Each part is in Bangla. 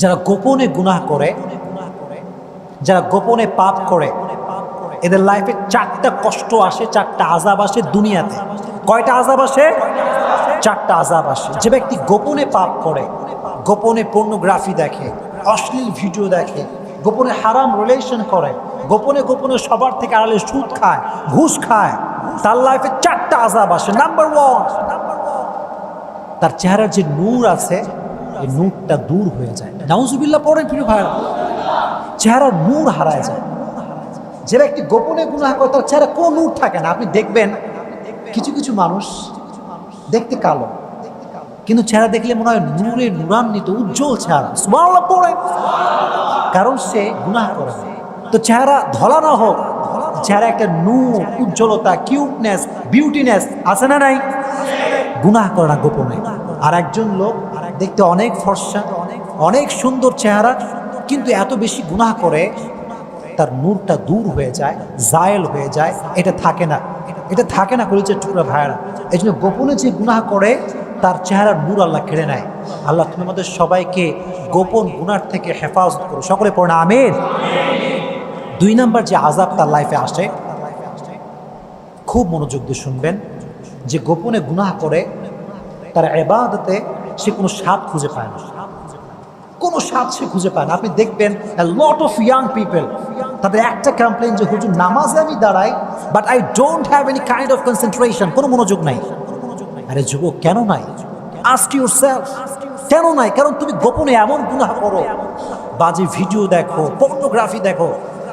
যারা গোপনে গুনাহ করে, যারা গোপনে পাপ করে, এদের লাইফে চারটা কষ্ট আসে, চারটা আজাব আসে দুনিয়াতে। কয়টা আজাব আসে? চারটা আজাব আসে। যে ব্যক্তি গোপনে পাপ করে, গোপনে পর্নোগ্রাফি দেখে, অশ্লীল ভিডিও দেখে, গোপনে হারাম রিলেশন করে, গোপনে গোপনে সবার থেকে আড়ালে সুদ খায়, ঘুষ খায়, তার লাইফে চারটা আজাব আসে। নাম্বার ওয়ান তার চেহারার যে নূর আছে এই নূরটা দূর হয়ে যায়। নাউজুবিল্লাহ পড়েন প্রিয় ভাইরা চেহারার নূর হারায় যায়। যে ব্যক্তি গোপনে গুনাহ করে, তার চেহারা কোনো নূর থাকে না। আপনি দেখবেন কিছু কিছু মানুষ দেখতে কালো, কিন্তু চেহারা দেখলে মনে হয় নূরে নূরান্বিত, উজ্জ্বল চেহারা। সুবহানাল্লাহ পড়ে কারণ সে গুনাহ করে তো চেহারা ধলা না হোক চেহারা একটা নূর, উজ্জ্বলতা কিউটনেস বিউটিনেস আছে না নাই? গুনাহ করে না গোপনে। আর একজন লোক দেখতে অনেক ফর্সা, অনেক সুন্দর চেহারা, কিন্তু এত বেশি গুনাহ করে তার নূরটা দূর হয়ে যায়, জায়েল হয়ে যায়, এটা থাকে না। এটা থাকে না কলিজের টুকরা ভাইয়েরা। এই জন্য গোপনে যে গুনাহ করে, তার চেহারার নূর আল্লাহ কেড়ে নেয়। আল্লাহ তুমি আমাদের সবাইকে গোপন গুনার থেকে হেফাজত করো। সকলে পড়ে আমের দুই নাম্বার যে আজাব তার লাইফে আসে, খুব মনোযোগ দিয়ে শুনবেন। যে গোপনে গুনাহ করে তার এবাদতে সে কোনো স্বাদ খুঁজে পায় না। কোনো স্বাদ সে খুঁজে পায় না। আপনি দেখবেন লট অফ ইয়াং পিপল তাদের একটা কমপ্লেন যে, হুজুর, নামাজে আমি দাঁড়াই but I don't have any kind of concentration কোনো মনোযোগ নাই। আরে যুবক, কেন নাই? আস্ক ইউর সেলফ কেন নাই? কারণ তুমি গোপনে এমন গুনাহ করো। বাজে ভিডিও দেখো পর্নোগ্রাফি দেখো,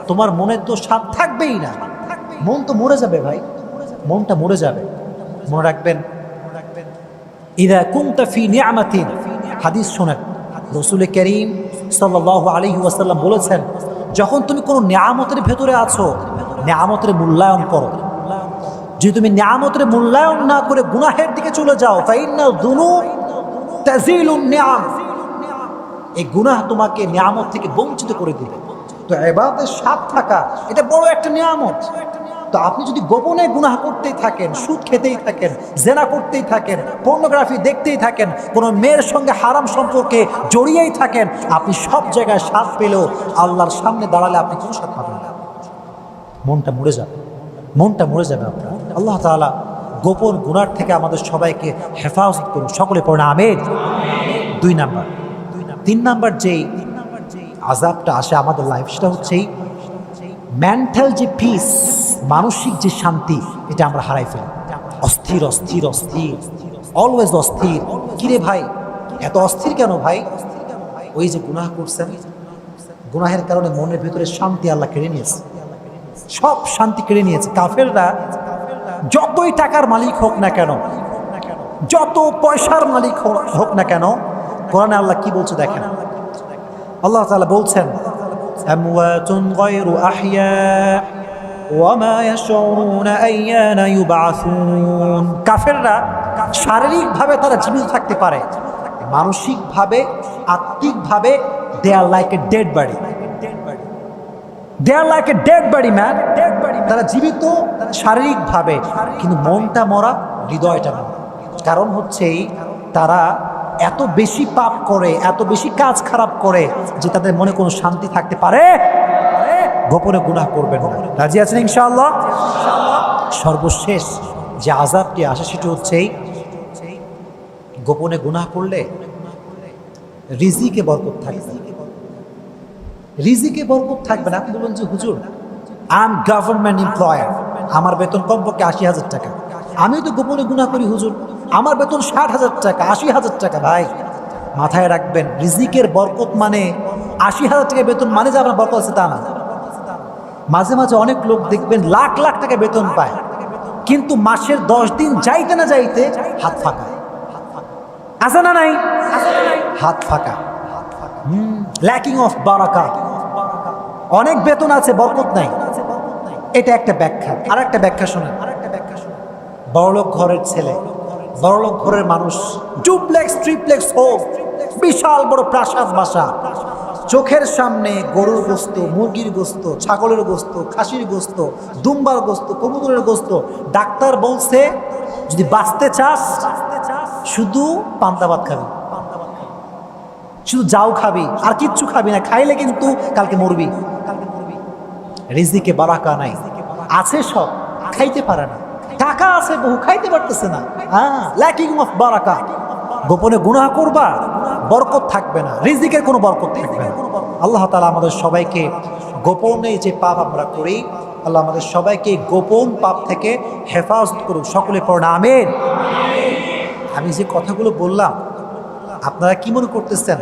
তোমার মনে তো স্বাদ থাকবেই না। মন তো মরে যাবে ভাই। মনটা মরে যাবে। মনে রাখবেন ইদা কুমতা ফি নিয়ামাতিন। হাদিস শোনেন। রসুল করিম সাল্লাহ আলী ওয়াসাল্লাম বলেছেন, যখন তুমি কোনো নিয়ামতের ভেতরে আছো, নিয়ামতের মূল্যায়ন করো। যদি তুমি নিয়ামতের মূল্যায়ন না করে গুনাহের দিকে চলে যাও ফাইন্না দুনু তাজিলুন নিয়াম। এই গুনাহ তোমাকে নিয়ামত থেকে বঞ্চিত করে দিবে। তো এবাদের স্বাদ থাকা, এটা বড় একটা নিয়ামত। তো আপনি যদি গোপনে গুনাহ করতেই থাকেন, সুদ খেতেই থাকেন, জেনা করতেই থাকেন পর্নোগ্রাফি দেখতেই থাকেন, কোনো মেয়ের সঙ্গে হারাম সম্পর্কে জড়িয়েই থাকেন, আপনি সব জায়গায় স্বাদ পেলেও আল্লাহর সামনে দাঁড়ালে আপনি কোনো স্বাদ পাবেন না। মনটা মরে যাবে। মনটা মরে যাবে আপনার। আল্লাহ তাআলা গোপন গুনার থেকে আমাদের সবাইকে হেফাজত করুন। সকলে পড়ে আমের দুই নাম্বার। তিন নাম্বার যেই আজাবটা আসে আমাদের লাইফ সেটা হচ্ছেই মেন্টাল যে পিস মানসিক যে শান্তি, এটা আমরা হারাই ফেলি। অস্থির অস্থির অস্থির। অলওয়েজ অস্থির। কিরে ভাই? এত অস্থির কেন ভাই? ওই যে গুনাহ করছেন গুনাহের কারণে মনের ভিতরে শান্তি আল্লাহ কেড়ে নিয়েছে। সব শান্তি কেড়ে নিয়েছে। কাফেররা যতই টাকার মালিক হোক না কেন, যত পয়সার মালিক হোক- না কেন, কোরআনে আল্লাহ কি বলছে দেখেন? আল্লাহ তাআলা বলছেন কাফেররা শারীরিকভাবে তারা জীবিত থাকতে পারে মানসিকভাবে আত্মিকভাবে they are like a dead body they are like a dead body man তারা জীবিত শারীরিকভাবে কিন্তু মনটা মরা হৃদয়টা মরা। কারণ হচ্ছে এই, তারা এত বেশি পাপ করে এত বেশি কাজ খারাপ করে যে তাদের মনে কোনো শান্তি থাকতে পারে গোপনে গুনাহ করবেন রাজি আছেন ইনশাআল্লাহ? সর্বশেষ যে আজাবটি আসে সেটি হচ্ছে গোপনে গুনাহ করলে রিজিকে বরকত থাকবে। রিজিকে বরকত থাকবে না। আপনি বলবেন যে, হুজুর আই এম গভর্নমেন্ট এমপ্লয়ার আমার বেতন কমপক্ষে আশি হাজার টাকা। আমিও তো গোপনে গুণা করি, হুজুর, আমার বেতন ষাট হাজার টাকা, আশি হাজার টাকা, ভাই। মাথায় রাখবেন, রিজিকের বরকত মানে আশি হাজার টাকা বেতন মানে যে আপনার বরকত আছে তা না। মাঝে মাঝে অনেক লোক দেখবেন লাখ লাখ টাকা বেতন পায়। কিন্তু মাসের দশ দিন যাইতে না যাইতে হাত ফাঁকা। আছে না নাই? হাত ফাঁকা। ল্যাকিং অফ বারাকা অনেক বেতন আছে, বরকত নাই। এটা একটা ব্যাখ্যা। আর একটা ব্যাখ্যা শোনেন। বড়লোক ঘরের ছেলে। বড়লোক ঘরের মানুষ। ডুপ্লেক্স, ট্রিপ্লেক্স হোক, বিশাল বড় প্রাসাদ বাসা। চোখের সামনে গরুর গোস্ত, মুরগির গোস্ত, ছাগলের গোস্ত, খাসির গোস্ত, দুম্বার গোস্ত, কবুতরের গোস্ত, ডাক্তার বলছে, যদি বাঁচতে চাস, শুধু পান্তা ভাত খাবি। শুধু যাও খাবি, আর কিচ্ছু খাবি না, খাইলে কিন্তু কালকে মরবি। রিজিকে বারাকা নাই। আছে সব, খাইতে পারে না। টাকা আছে বহু, খাইতে পারতেছে না। হ্যাঁ ল্যাকিং অফ বারাকা। গোপনে গুনাহ করবা। বরকত থাকবে না রিজিকের কোনো বরকত থাকবে না। আল্লাহ তালা আমাদের সবাইকে গোপনে যে পাপ আমরা করি আল্লাহ আমাদের সবাইকে গোপন পাপ থেকে হেফাজত করুক সকলে আমেন। আমি যে কথাগুলো বললাম আপনারা কি মনে করতেছেন?